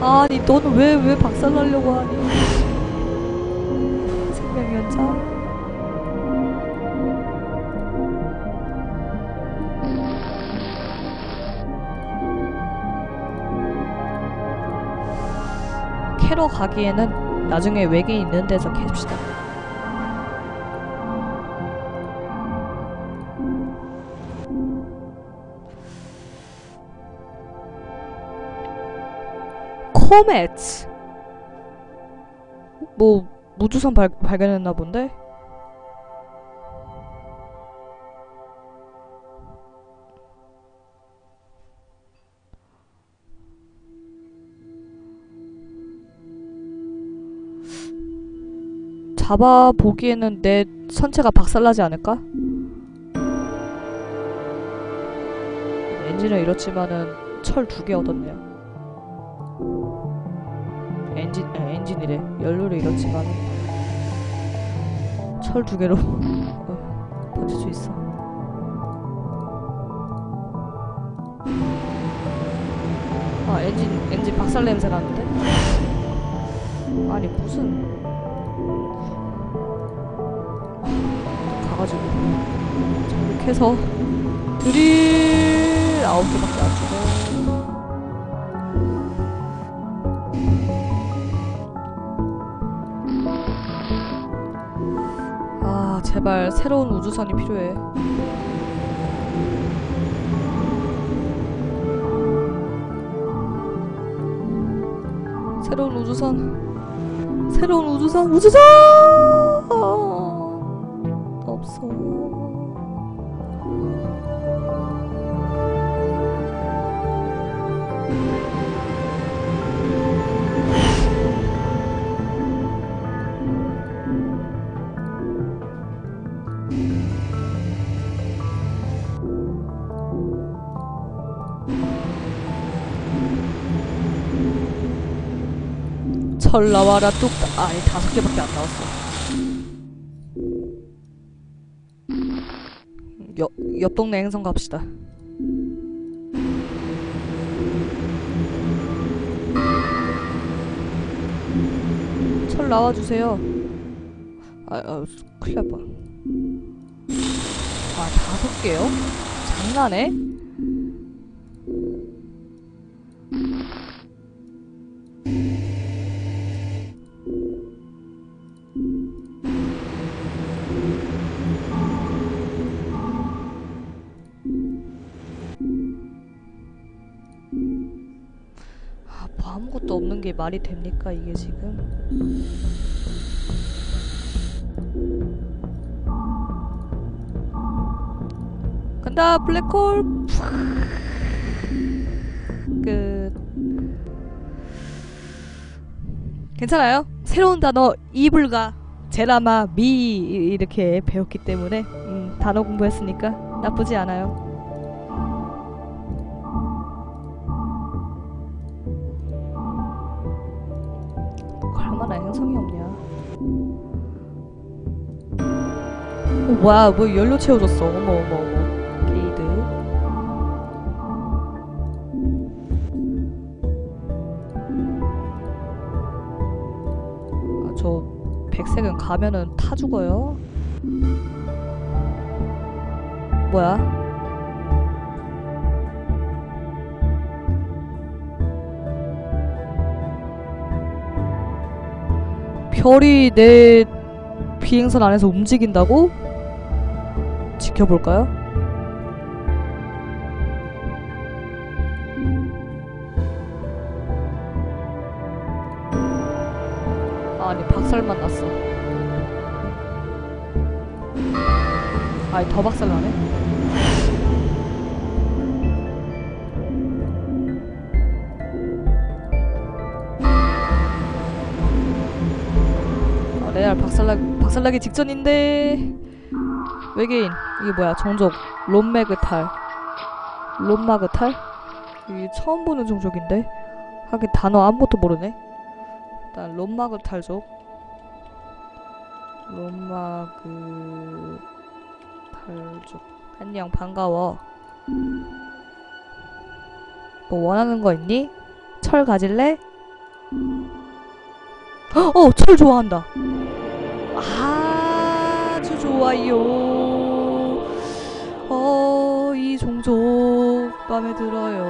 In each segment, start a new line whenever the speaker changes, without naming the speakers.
아니 너는 왜 왜 박살나려고 하니? 생명연자. 캐러 가기에는 나중에 외계인 있는 데서 캡시다 코메트 뭐 우주선 발, 발견했나 본데? 잡아 보기에는 내 선체가 박살나지 않을까? 엔진은 이렇지만은 철 두 개 얻었네요. 이래. 연료를 잃었지만 철 두 개로 어, 버틸 수 있어. 아 엔진 엔진 박살 냄새 나는데? 아니 무슨 가가지고 저렇게해서 드릴 아홉 개밖에 안 주고. 제발 새로운 우주선이 필요해. 새로운 우주선. 새로운 우주선. 우주선! 철 나와라 뚝딱 아니 다섯 개밖에 안 나왔어 옆, 옆 동네 행성 갑시다 철 나와주세요 아, 아 큰일 날 뻔. 아, 다섯 개요? 장난해? 아무것도 없는 게 말이 됩니까, 이게 지금? 간다, 블랙홀! 끝. 괜찮아요. 새로운 단어 이불가, 제라마, 미 이렇게 배웠기 때문에 음, 단어 공부했으니까 나쁘지 않아요. 뭐야, 뭐 연료 채워줬어. 어머, 어머, 어머. 게이드. 아, 저 백색은 가면은 타 죽어요. 뭐야? 별이 내 비행선 안에서 움직인다고? 지켜볼까요? 아니 박살만 났어. 아니 더 박살나네? 아, 레알 박살나, 박살나기 직전인데. 외계인 이게 뭐야 종족 롬메그탈 롬마그탈? 이게 처음 보는 종족인데 하긴 단어 아무것도 모르네 일단 롬마그탈족 롬마그탈족 안녕 반가워 뭐 원하는 거 있니? 철 가질래? 어, 철 좋아한다. 아주 좋아요. 종족 마음에 들어요.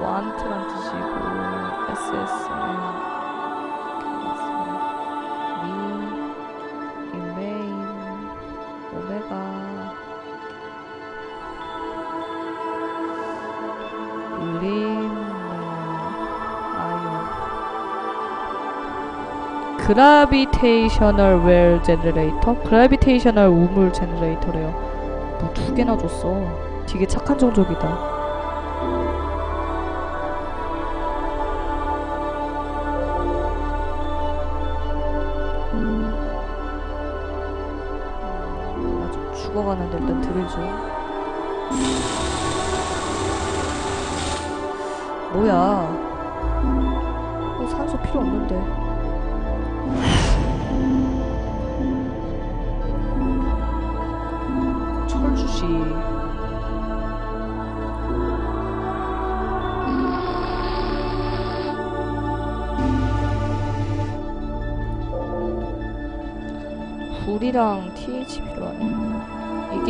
완트란 뜻이고 SS는. 그라비테이셔널 웰 제너레이터? 그라비테이셔널 우물 제너레이터래요. 뭐 두 개나 줬어. 되게 착한. 나좀 죽어가는데 일단 줘. 뭐야?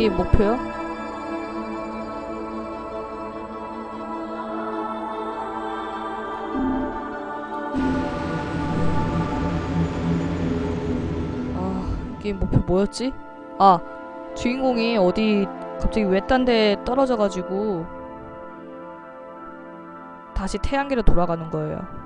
이게 목표요? 아, 이게 목표 뭐였지? 아, 주인공이 어디 갑자기 외딴 데 떨어져가지고 다시 태양계로 돌아가는 거예요.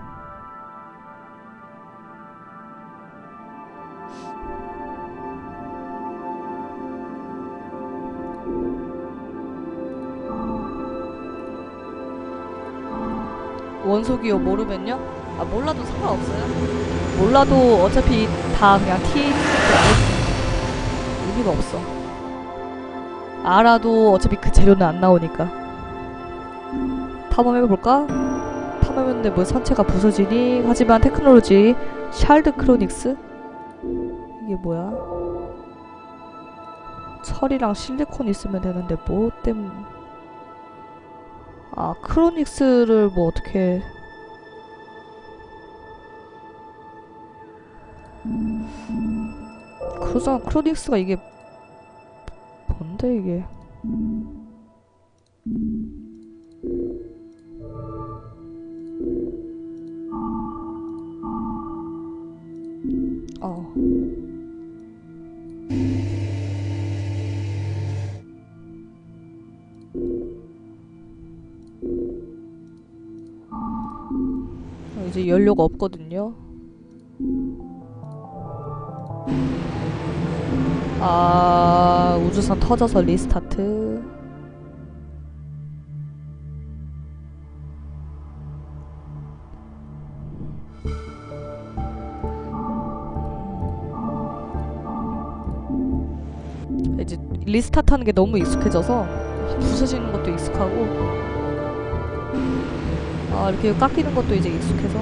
원소기요 모르면요? 아 몰라도 상관없어요. 몰라도 어차피 다 그냥 TH 의미가 없어. 알아도 어차피 그 재료는 안 나오니까. 탐험해볼까? 탐험했는데 뭐 선체가 부서지니? 하지만 테크놀로지 샬드 크로닉스? 이게 뭐야? 철이랑 실리콘 있으면 되는데 뭐 때문? 아 크로닉스를 뭐 어떻게? 크로사 크로닉스가 이게 뭔데 이게? 연료가 없거든요. 아, 우주선 터져서 리스타트. 이제 리스타트 하는 게 너무 익숙해져서 부서지는 것도 익숙하고 아 이렇게 깎이는 것도 이제 익숙해서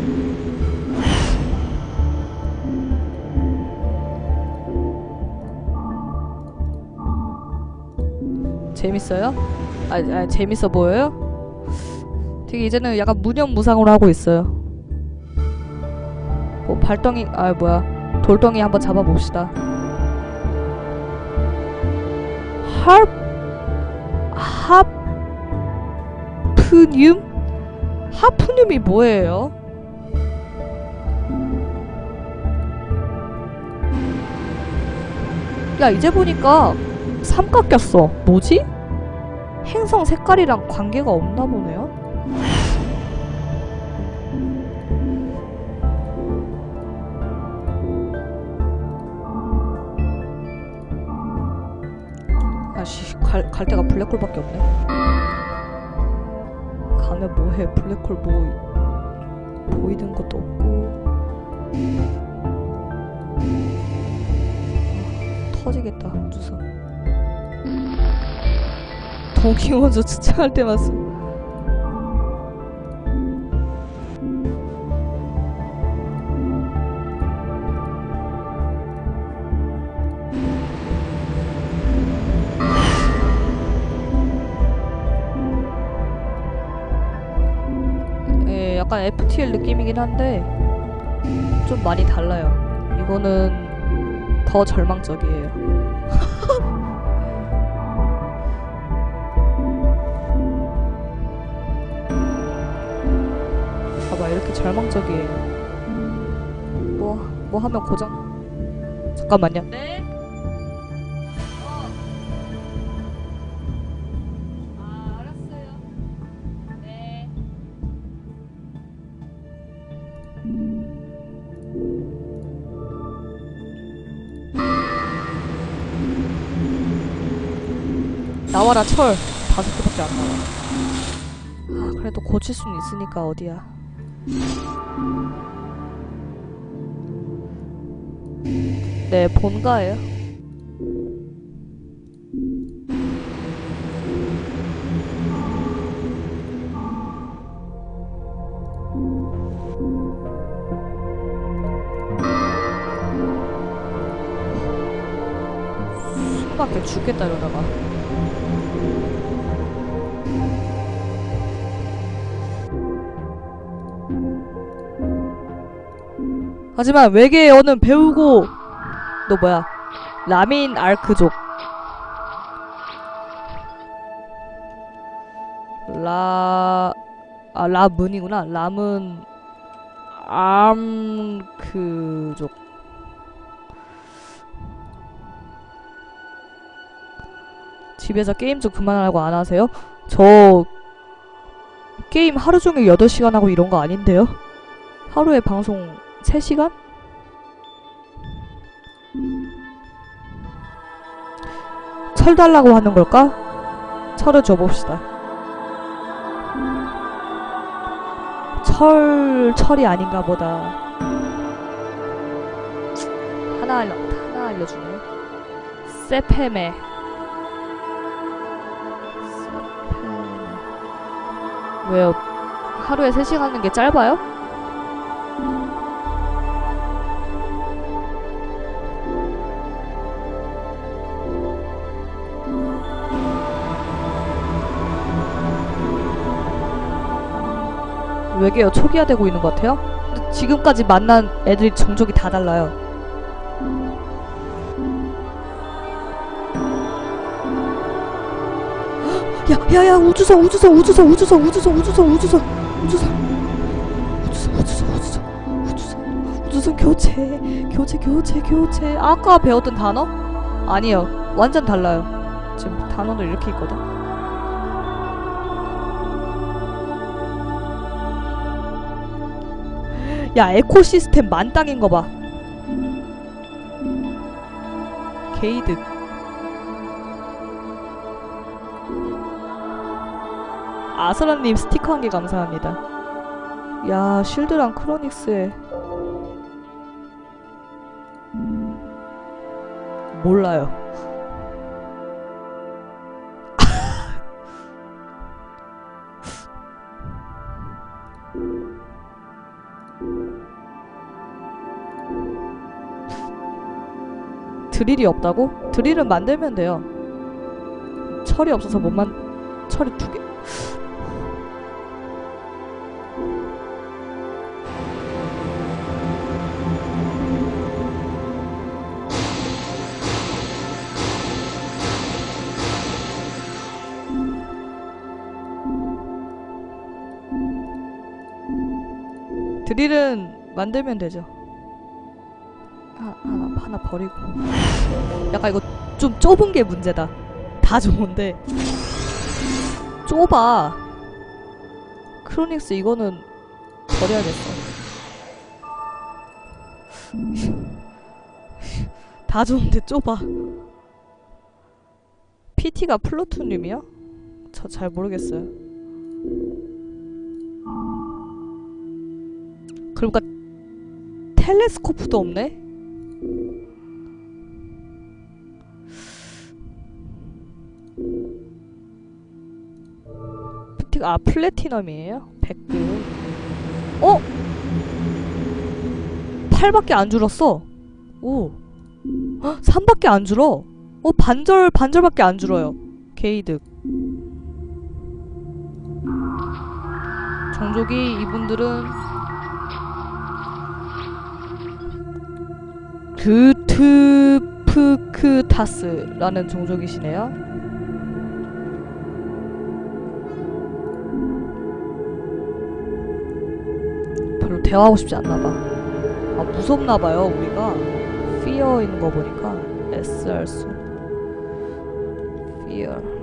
재밌어요? 아, 아 재밌어 보여요? 되게 이제는 약간 무념무상으로 하고 있어요. 뭐 발덩이 아 뭐야 돌덩이 한번 잡아봅시다. 할 하프늄? 하프늄이 뭐예요? 야 이제 보니까 삼각 꼈어. 뭐지? 행성 색깔이랑 관계가 없나 보네요. 아씨 갈, 갈 데가 블랙홀밖에 없네. 가면 뭐해? 블랙홀 뭐 보이는 것도 없고. 터지겠다 우주선. 동기원소 추측할 때만 써. FTL 느낌이긴 한데 좀 많이 달라요. 이거는 더 절망적이에요. 봐봐 이렇게 절망적이에요. 뭐, 뭐 하면 고장? 잠깐만요. 네? 나와라 철 다섯 개밖에 안 나와. 아 그래도 고칠 수는 있으니까 어디야. 네 본가예요. 숨밖에 죽겠다 이러다가. 하지만 언은 배우고 너 뭐야 라민 알크족 라... 아 라문이구나 라문 암크족 집에서 게임 좀 그만하라고 안 하세요? 저 게임 하루 종일 8시간 하고 이런 거 아닌데요? 하루에 방송 3시간? 철 달라고 하는 걸까? 철을 줘봅시다. 철, 철이 아닌가 보다. 하나 알려, 하나 알려주네. 세페메. 왜요? 하루에 3시간 하는 게 짧아요? 외계어 초기화되고 있는 것 같아요? 근데 지금까지 만난 애들이 종족이 다 달라요. 야, 야, 야, 우주선, 우주선, 우주선, 우주선, 우주선, 우주선, 우주선, 우주선, 우주선, 우주선, 우주선, 우주선, 우주선 교체, 교체, 교체, 교체. 아까 배웠던 단어? 아니요, 완전 달라요. 지금 단어도 이렇게 있거든. 야 에코시스템 만땅인 거 봐. 게이득. 아스란님 스티커 한 개 감사합니다. 야 쉴드랑 크로닉스에 몰라요. 드릴이 없다고? 드릴은 만들면 돼요. 철이 없어서 못 만, 철이 두 개. 드릴은 만들면 되죠. 하, 하나, 하나 버리고. 약간 이거 좀 좁은 게 문제다. 다 좋은데. 좁아. 크로닉스 이거는 버려야겠어. 다 좋은데 좁아. PT가 플루토늄이야? 저 잘 모르겠어요. 그러니까 텔레스코프도 없네? PT가 아 플래티넘이에요? 100급. 어? 8밖에 안 줄었어. 오. 헉, 3밖에 안 줄어. 어 반절 반절밖에 안 줄어요. 게이득. 자 종족이 이분들은 드트프크타스라는 종족이시네요. 대화하고 싶지 않나 봐. 아 무섭나 봐요 우리가. fear 있는 거 보니까 SR 수. fear.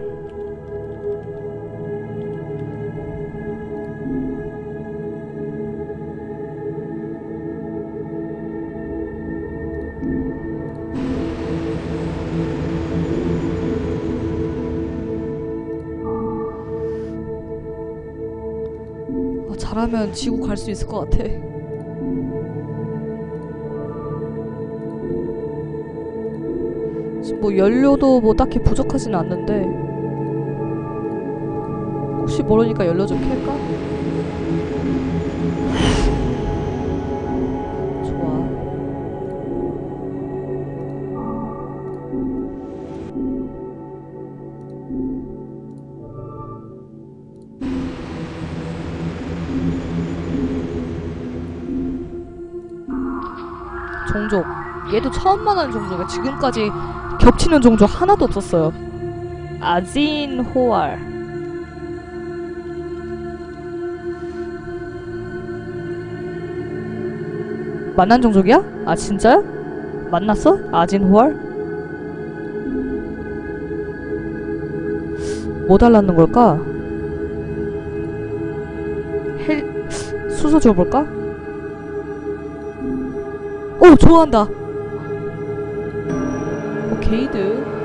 하면 지구 갈 수 있을 것 같아. 뭐 연료도 뭐 딱히 부족하진 않는데 혹시 모르니까 연료 좀 캘까? 얘도 처음 만나는 종족이야. 지금까지 겹치는 종족 하나도 없었어요. 아진 호알. 만난 종족이야? 아 진짜요? 만났어? 아진 호알? 뭐 달라는 걸까? 헬 수소 줘볼까? 오 좋아한다. 오게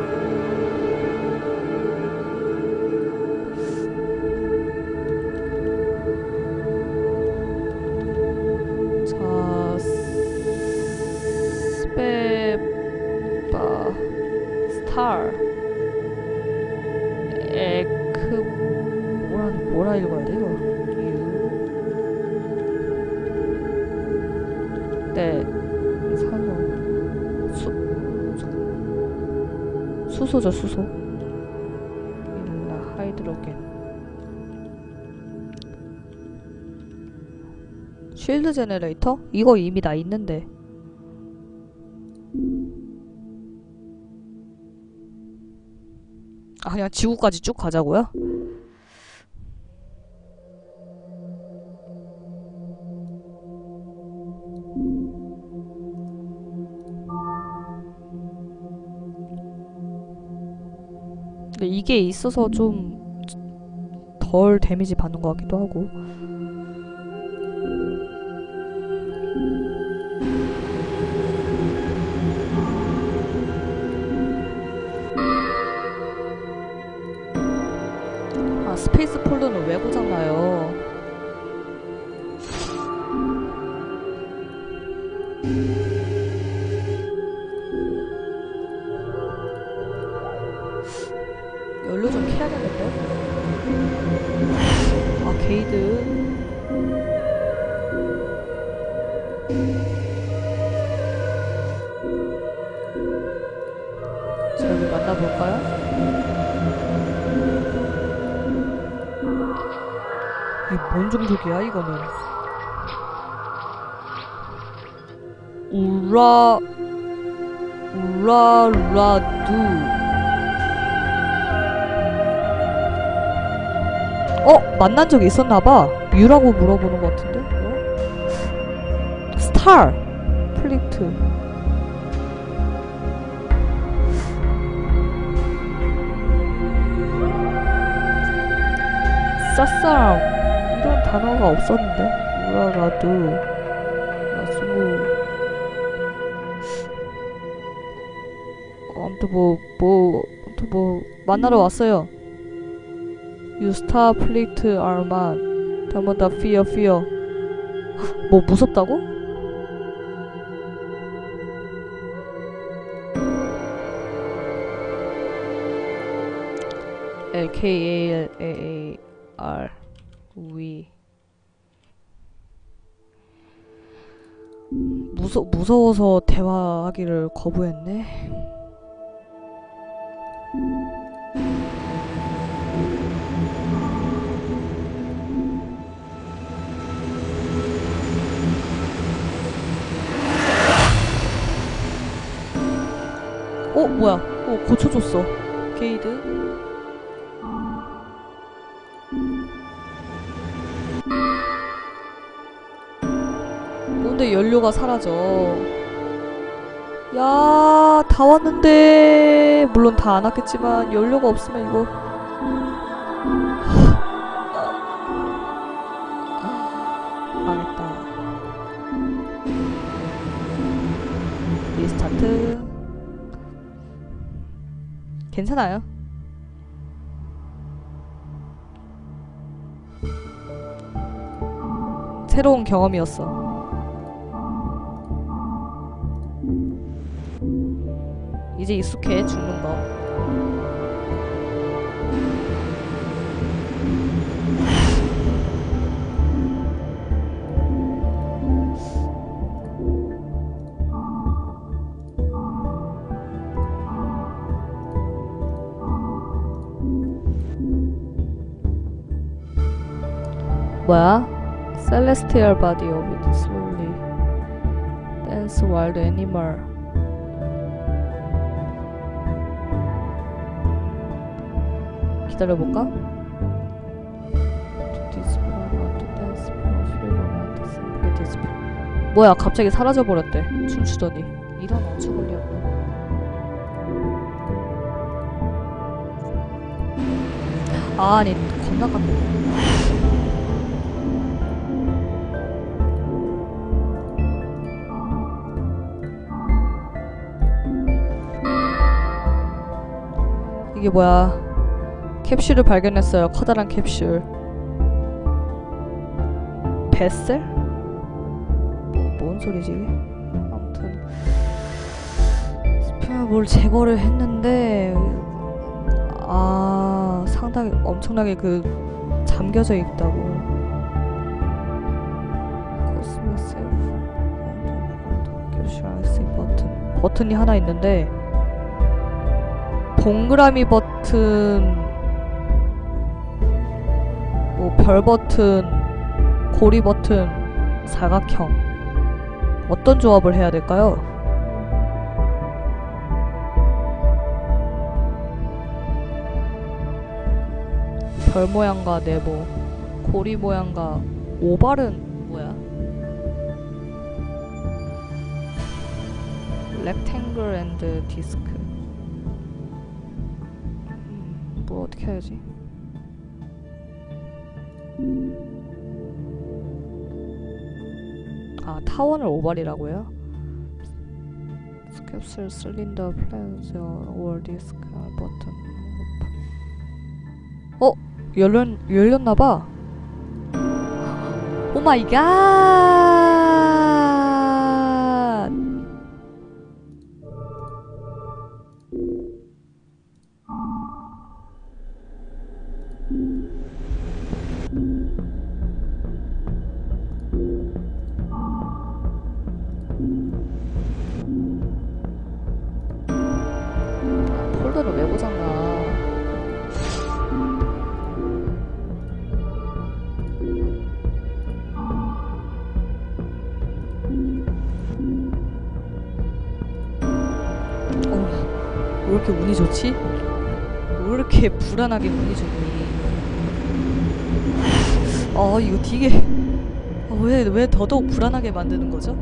수 수소죠 수소 일라 하이드로겐 쉴드 제너레이터? 이거 이미 나 있는데 아 그냥 지구까지 쭉 가자고요? 이게 있어서 좀 덜 데미지 받는 것 같기도 하고 뭔 종족이야, 이거는? 우라, 우라라두. 어? 만난 적이 있었나봐. 뮤라고 물어보는 것 같은데? 뭐? 스타! 플리트. 싸싸 단어가 없었는데? 우라라도. 나 스무. 아무튼 뭐, 뭐, 아무튼 뭐, 만나러 왔어요. Star plate arman. 다음다 fear. 뭐 무섭다고? L K 무서, 무서워서 대화하기를 거부했네. 어? 뭐야? 어 고쳐줬어 게이드 연료가 사라져. 야, 다 왔는데. 물론 다 안 왔겠지만, 연료가 없으면 이거. 망했다. 리스타트. 괜찮아요. 새로운 경험이었어. 이제 익숙해 죽는 거. 뭐야? Celestial body of it slowly dance wild animal. 기다려볼까? 뭐야 갑자기 사라져버렸대 춤추더니. 이런 어처구니없네 아 아니 겁나 깜짝이야 이게 뭐야 캡슐을 발견했어요. 커다란 캡슐. 뱃셀? 뭐, 뭔 소리지? 아무튼 스페어 뭘 제거를 했는데 아 상당히 엄청나게 그 잠겨져 있다고. 버튼 버튼이 하나 있는데 동그라미 버튼 뭐별 버튼, 고리 버튼, 사각형. 어떤 조합을 해야 될까요? 별 모양과 네모, 고리 모양과 오발은 뭐야? 렉탱글 앤드 디스크. 음, 뭐 어떻게 해야지? 아 타원을 오발이라고요? 스캡슐 슬린더 플랜즈 월 디스크 버튼 어? 열렸, 열렸나봐 오 마이 갓 불안하게 운이 좋니? 아 이거 되게 왜 왜 더더욱 불안하게 만드는 거죠?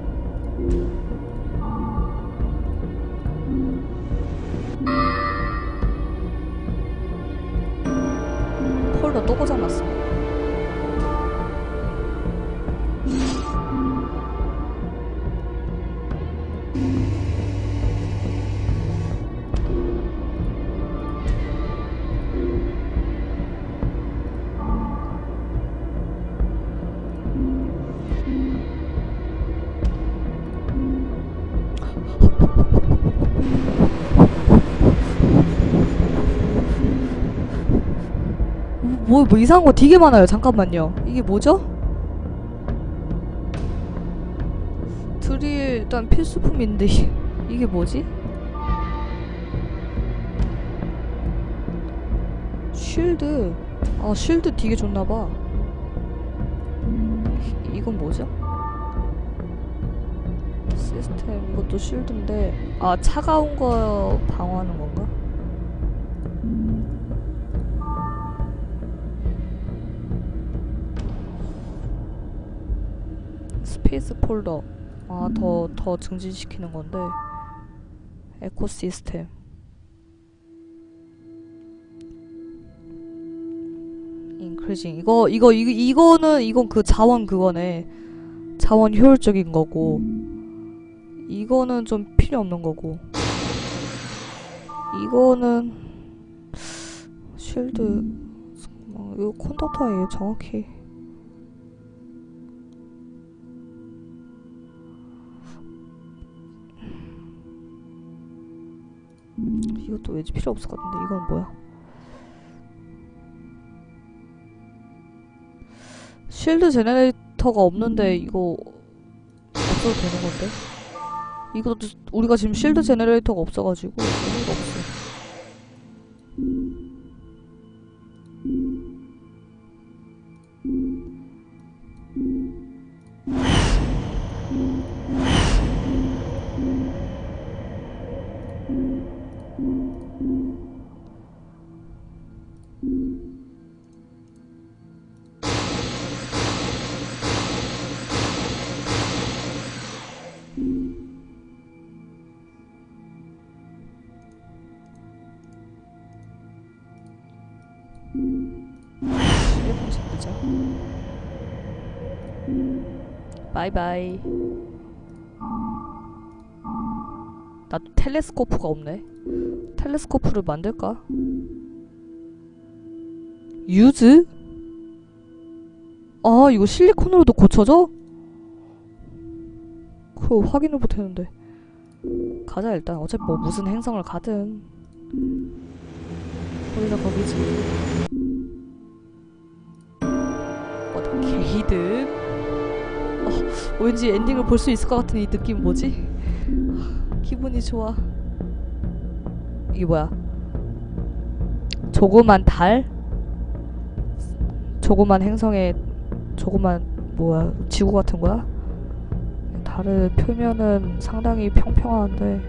뭐, 뭐 이상한 거 되게 많아요. 잠깐만요. 이게 뭐죠? 드릴 일단 필수품인데 이- 이게 뭐지? 쉴드. 아 쉴드 되게 좋나봐. 이건 뭐죠? 시스템 이것도 쉴드인데 아 차가운 거 방어하는 건가? 스페이스 폴더. 아더더 증진시키는 건데. 에코시스템. 인크리징 이거 이거 이, 이거는 이건 그 자원 그거네. 자원 효율적인 거고. 이거는 좀 필요 없는 거고. 이거는 쉴드 어, 이거 컨덕터예요 정확히 이것도 왠지 필요 없을 것 같은데 이건 뭐야 쉴드 제네레이터가 없는데 이거 없어도 되는 건데? 이것도 우리가 지금 쉴드 제네레이터가 없어가지고 바이바이. 나도 텔레스코프가 없네. 텔레스코프를 만들까? 유즈? 아, 이거 실리콘으로도 고쳐져? 그거 확인을 못했는데. 가자, 일단. 어차피 뭐 무슨 행성을 가든. 거기서 거기지. 어, 게이드. 어, 왠지 엔딩을 볼 수 있을 것 같은 이 느낌 뭐지? 아, 기분이 좋아. 이게 뭐야? 조그만 달? 조그만 행성에 조그만 뭐야 지구 같은 거야? 달의 표면은 상당히 평평한데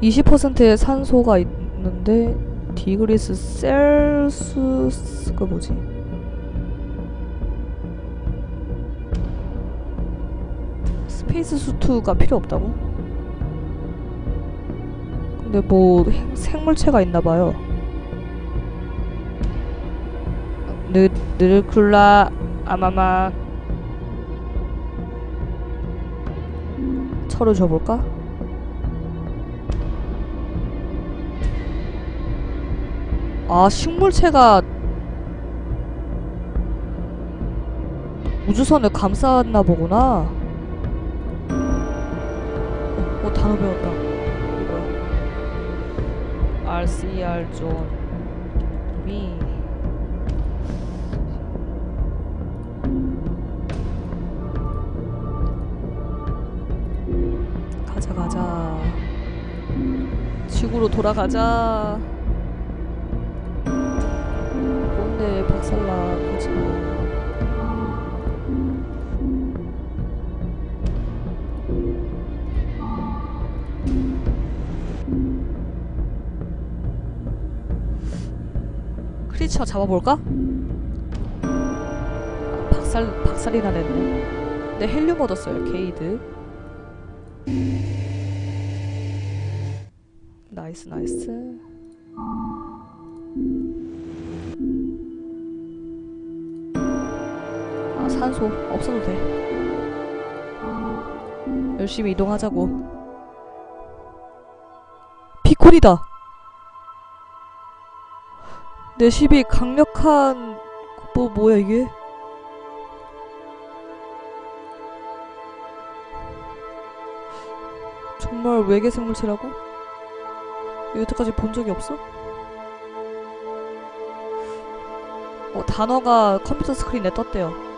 (20%의) 산소가 있는데 디그리스 셀수스가 뭐지? 스페이스 수트가 필요 없다고? 근데 뭐 행- 생물체가 있나봐요. 느 느르쿨라 아마마 철을 줘볼까? 아 식물체가 우주선을 감쌌나 보구나. 어, 어 단어 배웠다. 이거 RCR 존 미. 가자 가자. 지구로 돌아가자. 크리처 잡아볼까? 아, 박살 박살이나 냈네. 내 헬륨 얻었어요. 게이드. 나이스 나이스. 아 산소 없어도 돼. 열심히 이동하자고. 비콘이다. 내 집이 강력한 뭐 뭐야 이게? 정말 외계 생물체라고? 여태까지 본 적이 없어? 어, 단어가 컴퓨터 스크린에 떴대요.